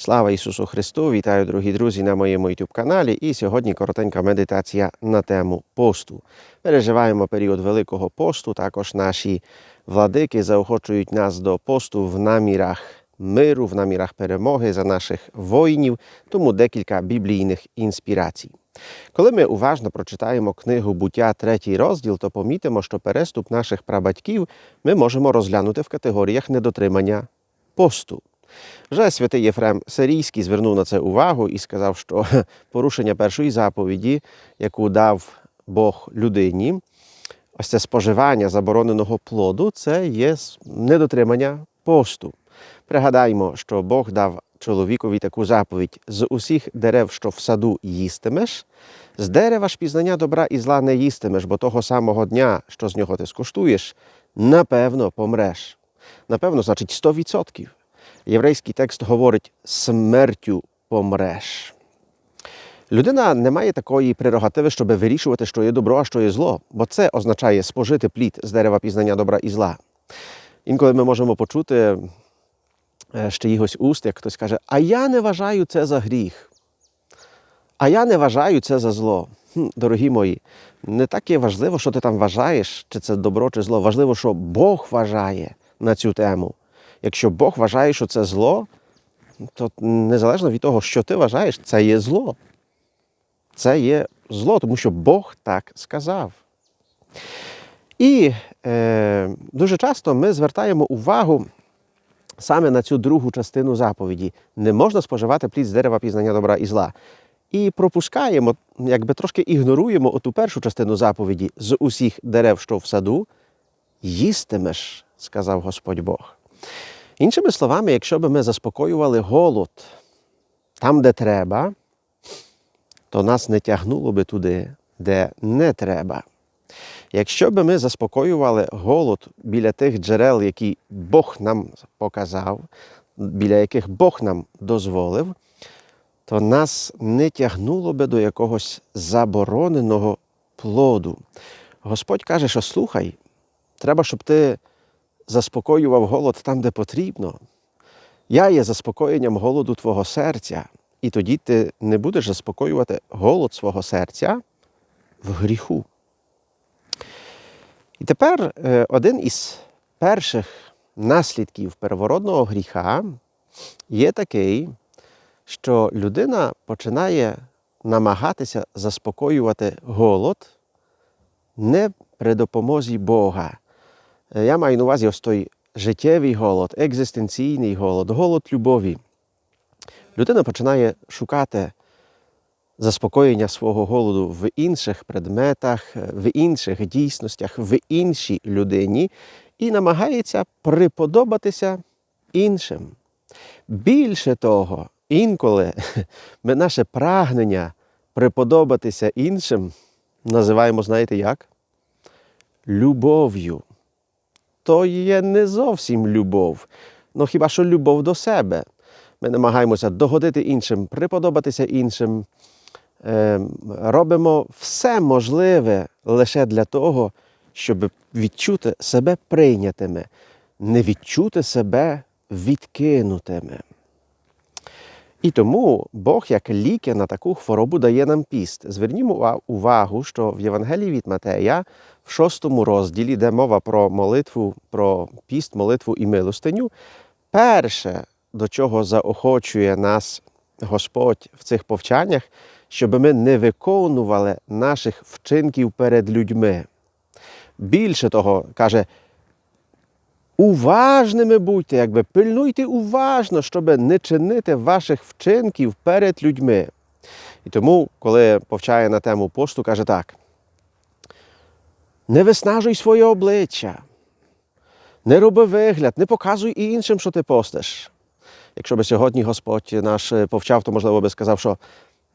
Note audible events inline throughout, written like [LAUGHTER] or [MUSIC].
Слава Ісусу Христу! Вітаю, дорогі друзі, на моєму youtube каналі. І сьогодні коротенька медитація на тему посту. Переживаємо період Великого посту. Також наші владики заохочують нас до посту в намірах миру, в намірах перемоги за наших воїнів, тому декілька біблійних інспірацій. Коли ми уважно прочитаємо книгу Буття, третій розділ, то помітимо, що переступ наших прабатьків ми можемо розглянути в категоріях недотримання посту. Вже святий Єфрем Сирійський звернув на це увагу і сказав, що [LAUGHS] порушення першої заповіді, яку дав Бог людині, ось це споживання забороненого плоду, це є недотримання посту. Пригадаймо, що Бог дав чоловікові таку заповідь: з усіх дерев, що в саду їстимеш, з дерева ж пізнання добра і зла не їстимеш, бо того самого дня, що з нього ти скуштуєш, напевно помреш. Напевно, значить 100%. Єврейський текст говорить смертю помреш. Людина не має такої прерогативи, щоб вирішувати, що є добро, а що є зло, бо це означає спожити плід з дерева пізнання добра і зла. Інколи ми можемо почути е, з чиїгось уст, як хтось каже, а я не вважаю це за гріх. А я не вважаю це за зло. Хм, дорогі мої, не так є важливо, що ти там вважаєш, чи це добро, чи зло. Важливо, що Бог вважає на цю тему. Якщо Бог вважає, що це зло, то незалежно від того, що ти вважаєш, це є зло. Це є зло, тому що Бог так сказав. І е, дуже часто ми звертаємо увагу саме на цю другу частину заповіді. Не можна споживати плід з дерева пізнання добра і зла. І пропускаємо, якби трошки ігноруємо оту першу частину заповіді з усіх дерев, що в саду, їстимеш, сказав Господь Бог. Іншими словами, якщо б ми заспокоювали голод там, де треба, то нас не тягнуло би туди, де не треба. Якщо б ми заспокоювали голод біля тих джерел, які Бог нам показав, біля яких Бог нам дозволив, то нас не тягнуло би до якогось забороненого плоду. Господь каже, що слухай, треба, щоб ти заспокоював голод там, де потрібно. Я є заспокоєнням голоду твого серця, і тоді ти не будеш заспокоювати голод свого серця в гріху. І тепер е, один із перших наслідків первородного гріха є такий, що людина починає намагатися заспокоювати голод не при допомозі Бога. Е, Я маю на увазі ось той життєвий голод, екзистенційний голод, голод любові. Людина починає шукати заспокоєння свого голоду в інших предметах, в інших дійсностях, в іншій людині і намагається приподобатися іншим. Більше того, інколи [LAUGHS] ми наше прагнення приподобатися іншим називаємо, знаєте як? Любов'ю. То є не зовсім любов, ну хіба що любов до себе. Ми намагаємося догодити іншим, приподобатися іншим. Е, робимо все можливе лише для того, щоб відчути себе прийнятими, не відчути себе відкинутими. І тому Бог, як ліки на таку хворобу, дає нам піст. Звернімо увагу, що в Євангелії від Матея в шостому розділі, де мова про молитву, про піст, молитву і милостиню, перше, до чого заохочує нас Господь в цих повчаннях, щоб ми не виконували наших вчинків перед людьми. Більше того, каже, уважними будьте, якби пильнуйте уважно, щоб не чинити ваших вчинків перед людьми. І тому, коли повчає на тему посту, каже так: не виснажуй своє обличчя, не роби вигляд, не показуй і іншим, що ти постиш. Якщо би сьогодні Господь наш повчав, то можливо би сказав, що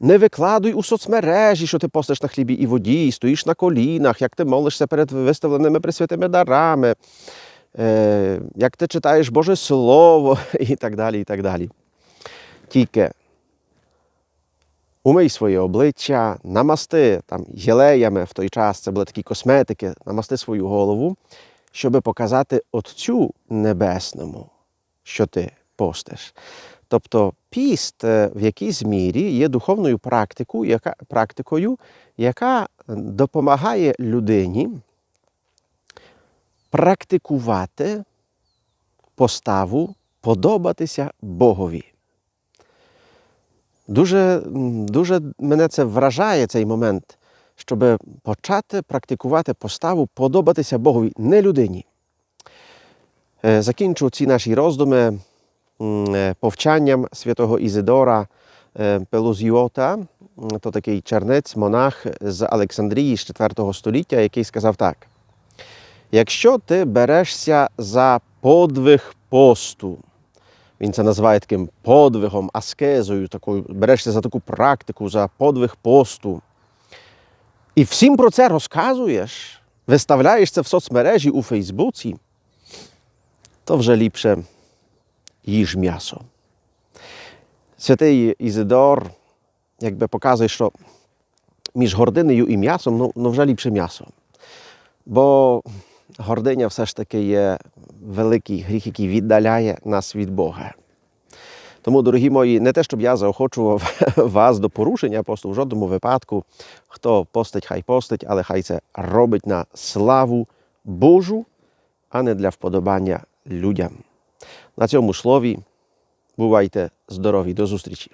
не викладуй у соцмережі, що ти постиш на хлібі і воді, і стоїш на колінах, як ти молишся перед виставленими присвятими дарами, е, як ти читаєш Боже Слово і так далі. і так далі. Тільки умий своє обличчя, намасти там єлеями в той час, це були такі косметики, намасти свою голову, щоб показати Отцю Небесному, що ти постиш. Тобто піст е, в якійсь мірі є духовною практикою, яка, практикою, яка допомагає людині практикувати поставу подобатися Богові. Дуже, дуже мене це вражає цей момент, щоб почати практикувати поставу подобатися Богові, не людині. Е, Закінчу ці наші роздуми е, повчанням святого Ізидора е, Пелузіота. То такий чернець, монах з Олександрії з 4 століття, який сказав так: якщо ти берешся за подвиг посту, він це називає таким подвигом, аскезою, такою, берешся за таку практику, за подвиг посту. І всім про це розказуєш, виставляєш це в соцмережі у Фейсбуці, то вже ліпше їж м'ясо. Святий Ізидор якби показує, що між гординею і м'ясом ну, ну вже ліпше м'ясо. Бо гординя все ж таки є великий гріх, який віддаляє нас від Бога. Тому, дорогі мої, не те, щоб я заохочував [LAUGHS] вас до порушення посту в жодному випадку. Хто постить, хай постить, але хай це робить на славу Божу, а не для вподобання людям. На цьому слові бувайте здорові. До зустрічі!